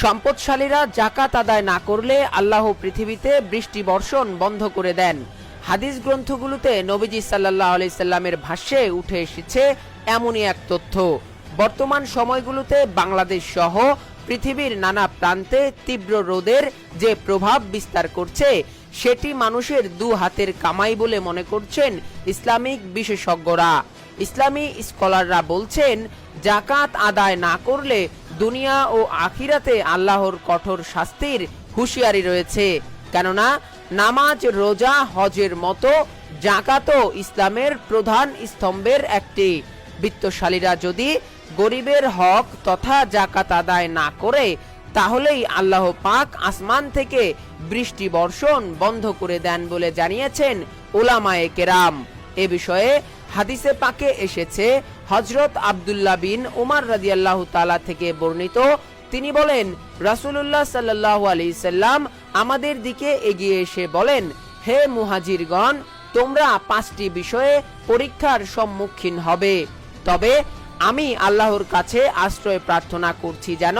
সম্পদশালীরা জাকাত আদায় না করলে আল্লাহ পৃথিবীতে বৃষ্টি বর্ষণ বন্ধ করে দেন। হাদিস গ্রন্থগুলোতে নবীজি সাল্লাহ আলাইসাল্লামের ভাষ্যে উঠে এসেছে এমনই এক তথ্য। বর্তমান সময়গুলোতে বাংলাদেশ সহ পৃথিবীর নানা প্রান্তে তীব্র রোদের যে প্রভাব বিস্তার করছে, সেটি মানুষের দু হাতের কামাই বলে মনে করছেন ইসলামিক বিশেষজ্ঞরা। ইসলামী স্কলাররা বলছেন, জাকাত আদায় না করলে দুনিয়া ও আখিরাতে আল্লাহর কঠোর শাস্তির হুঁশিয়ারি রয়েছে। কেননা, নামাজ, রোজা, হজের মতো জাকাতও ইসলামের প্রধান স্তম্ভের একটি। বিত্তশালীরা যদি গরিবের হক তথা জাকাত আদায় না করে, তাহলেই আল্লাহ পাক আসমান থেকে বৃষ্টি বর্ষণ বন্ধ করে দেন বলে জানিয়েছেন ওলামায়ে কেরাম। এ বিষয়ে হাদিসে পাকে এসেছে হজরত আব্দুল্লাহ বিন উমার রাদিয়াল্লাহু তাআলা থেকে বর্ণিত। তিনি বলেন, রাসূলুল্লাহ সাল্লাল্লাহু আলাইহি সাল্লাম আমাদের দিকে এগিয়ে এসে বলেন, হে মুহাজিরগণ, তোমরা পাঁচটি বিষয়ে পরীক্ষার সম্মুখীন হবে। তবে আমি আল্লাহর কাছে আশ্রয় প্রার্থনা করছি যেন